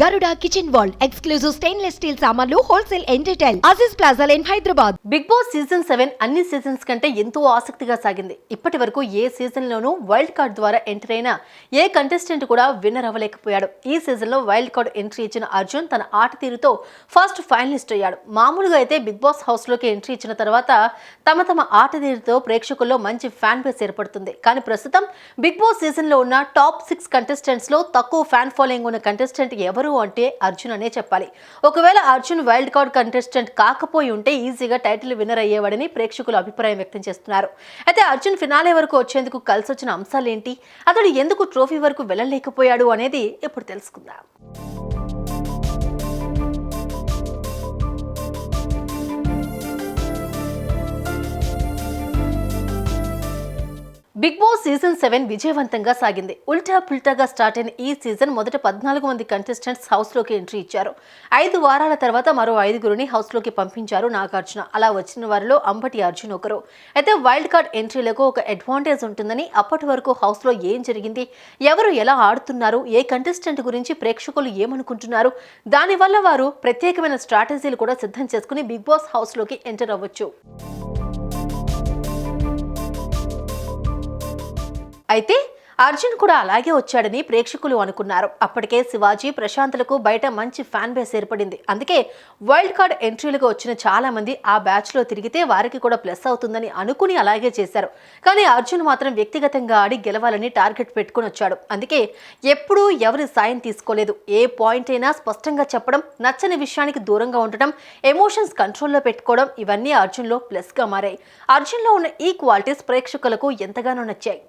గరుడ kitchen wall exclusive stainless steel సామాన్లు wholesale and retail Aziz plaza line Hyderabad Bigg Boss season seven అన్ని seasons కంటే ఎంతో ఆసక్తిగా సాగింది. ఇప్పటి వరకు ఏ సీజన్లోనూ వైల్డ్ కార్డ్ ద్వారా ఎంటర్ అయిన ఏ కంటెస్టెంట్ కూడా విన్నర్ అవ్వలేకపోయాడు. ఈ సీజన్లో వైల్డ్ కార్డ్ ఎంట్రీ ఇచ్చిన అర్జున్ తన ఆట తీరుతో ఫస్ట్ ఫైనలిస్ట్ అయ్యాడు. మామూలుగా అయితే బిగ్ బాస్ హౌస్లోకి ఎంట్రీ ఇచ్చిన తర్వాత తమ తమ ఆట తీరుతో ప్రేక్షకుల్లో మంచి ఫ్యాన్ బేస్ ఏర్పడుతుంది. కానీ ప్రస్తుతం బిగ్ బాస్ సీజన్లో ఉన్న టాప్ సిక్స్ కంటెస్టెంట్స్లో తక్కువ ఫ్యాన్ ఫాలోయింగ్ ఉన్న కంటెస్టెంట్ ఎవరు అంటే అర్జున్ అనే చెప్పాలి. ఒకవేళ అర్జున్ వైల్డ్ కార్డ్ కంటెస్టెంట్ కాకపోయి ఉంటే ఈజీగా టైటిల్ విన్నర్ అయ్యేవాడని ప్రేక్షకులు అభిప్రాయం వ్యక్తం చేస్తున్నారు. అయితే అర్జున్ ఫినాలే వరకు వచ్చేందుకు కలిసి వచ్చిన అంశాలు ఏంటి అతడు ఎందుకు ట్రోఫీ వరకు వెళ్ళలేకపోయాడు అనేది ఇప్పుడు తెలుసుకుందాం. బిగ్ బాస్ సీజన్ సెవెన్ విజయవంతంగా సాగింది. ఉల్టా పుల్టాగా స్టార్ట్ అయిన ఈ సీజన్ మొదట పద్నాలుగు మంది కంటెస్టెంట్స్ హౌస్లోకి ఎంట్రీ ఇచ్చారు. ఐదు వారాల తర్వాత మరో ఐదుగురిని హౌస్లోకి పంపించారు నాగార్జున. అలా వచ్చిన వారిలో అంబటి అర్జున్ ఒకరు. అయితే వైల్డ్ కార్డ్ ఎంట్రీలకు ఒక అడ్వాంటేజ్ ఉంటుందని అప్పటి వరకు హౌస్లో ఏం జరిగింది? ఎవరు ఎలా ఆడుతున్నారు? ఏ కంటెస్టెంట్ గురించి ప్రేక్షకులు ఏమనుకుంటున్నారు? దానివల్ల వారు ప్రత్యేకమైన స్ట్రాటజీలు కూడా సిద్ధం చేసుకుని బిగ్ బాస్ హౌస్లోకి ఎంటర్ అవ్వచ్చు. అయితే అర్జున్ కూడా అలాగే వచ్చాడని ప్రేక్షకులు అనుకున్నారు. అప్పటికే శివాజీ ప్రశాంత్లకు బయట మంచి ఫ్యాన్ బేస్ ఏర్పడింది. అందుకే వైల్డ్ కార్డ్ ఎంట్రీలుగా వచ్చిన చాలా మంది ఆ బ్యాచ్లో తిరిగితే వారికి కూడా ప్లస్ అవుతుందని అనుకుని అలాగే చేశారు. కానీ అర్జున్ మాత్రం వ్యక్తిగతంగా ఆడి గెలవాలని టార్గెట్ పెట్టుకుని వచ్చాడు. అందుకే ఎప్పుడూ ఎవరి సాయం తీసుకోలేదు. ఏ పాయింట్ అయినా స్పష్టంగా చెప్పడం నచ్చని విషయానికి దూరంగా ఉండటం ఎమోషన్స్ కంట్రోల్లో పెట్టుకోవడం ఇవన్నీ అర్జున్లో ప్లస్గా మారాయి. అర్జున్లో ఉన్న ఈ క్వాలిటీస్ ప్రేక్షకులకు ఎంతగానో నచ్చాయి.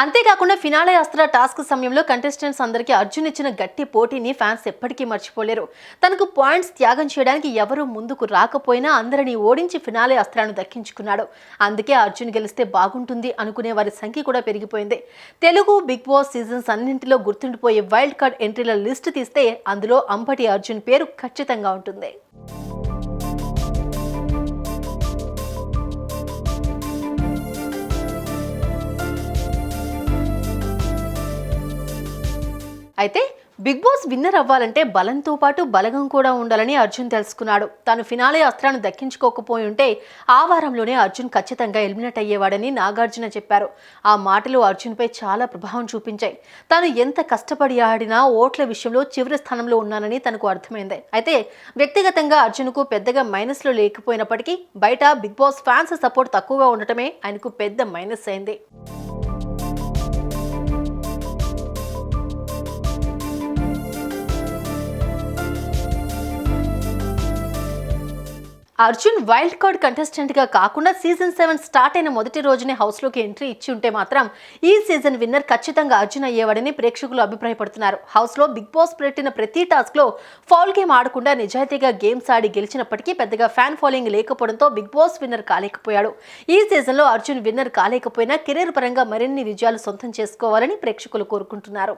అంతేకాకుండా ఫినాలే అస్త్ర టాస్క్ సమయంలో కంటెస్టెంట్స్ అందరికీ అర్జున్ ఇచ్చిన గట్టి పోటీని ఫ్యాన్స్ ఎప్పటికీ మర్చిపోలేరు. తనకు పాయింట్స్ త్యాగం చేయడానికి ఎవరు ముందుకు రాకపోయినా అందరినీ ఓడించి ఫినాలే అస్త్రాన్ని దక్కించుకున్నాడు. అందుకే అర్జున్ గెలిస్తే బాగుంటుంది అనుకునే వారి సంఖ్య కూడా పెరిగిపోయింది. తెలుగు బిగ్ బాస్ సీజన్స్ అన్నింటిలో గుర్తుండిపోయే వైల్డ్ కార్డ్ ఎంట్రీల లిస్ట్ తీస్తే అందులో అంబటి అర్జున్ పేరు ఖచ్చితంగా ఉంటుంది. అయితే బిగ్ బాస్ విన్నర్ అవ్వాలంటే బలంతో పాటు బలగం కూడా ఉండాలని అర్జున్ తెలుసుకున్నాడు. తాను ఫినాలే అస్త్రాన్ని దక్కించుకోకపోయి ఉంటే ఆ వారంలోనే అర్జున్ ఖచ్చితంగా ఎలిమినేట్ అయ్యేవాడని నాగార్జున చెప్పారు. ఆ మాటలు అర్జున్పై చాలా ప్రభావం చూపించాయి. తాను ఎంత కష్టపడి ఆడినా ఓట్ల విషయంలో చివరి స్థానంలో ఉన్నానని తనకు అర్థమైంది. అయితే వ్యక్తిగతంగా అర్జున్కు పెద్దగా మైనస్లో లేకపోయినప్పటికీ బయట బిగ్ బాస్ ఫ్యాన్స్ సపోర్ట్ తక్కువగా ఉండటమే ఆయనకు పెద్ద మైనస్ అయింది. అర్జున్ వైల్డ్ కార్డ్ కంటెస్టెంట్గా కాకుండా సీజన్ సెవెన్ స్టార్ట్ అయిన మొదటి రోజునే హౌస్లోకి ఎంట్రీ ఇచ్చి ఉంటే మాత్రం ఈ సీజన్ విన్నర్ ఖచ్చితంగా అర్జున్ అయ్యేవాడని ప్రేక్షకులు అభిప్రాయపడుతున్నారు. హౌస్లో బిగ్ బాస్ పెట్టిన ప్రతి టాస్క్లో ఫౌల్ గేమ్ ఆడకుండా నిజాయితీగా గేమ్స్ ఆడి గెలిచినప్పటికీ పెద్దగా ఫ్యాన్ ఫాలోయింగ్ లేకపోవడంతో బిగ్ బాస్ విన్నర్ కాలేకపోయాడు. ఈ సీజన్లో అర్జున్ విన్నర్ కాలేకపోయినా కెరీర్ పరంగా మరిన్ని విజయాలు సొంతం చేసుకోవాలని ప్రేక్షకులు కోరుకుంటున్నారు.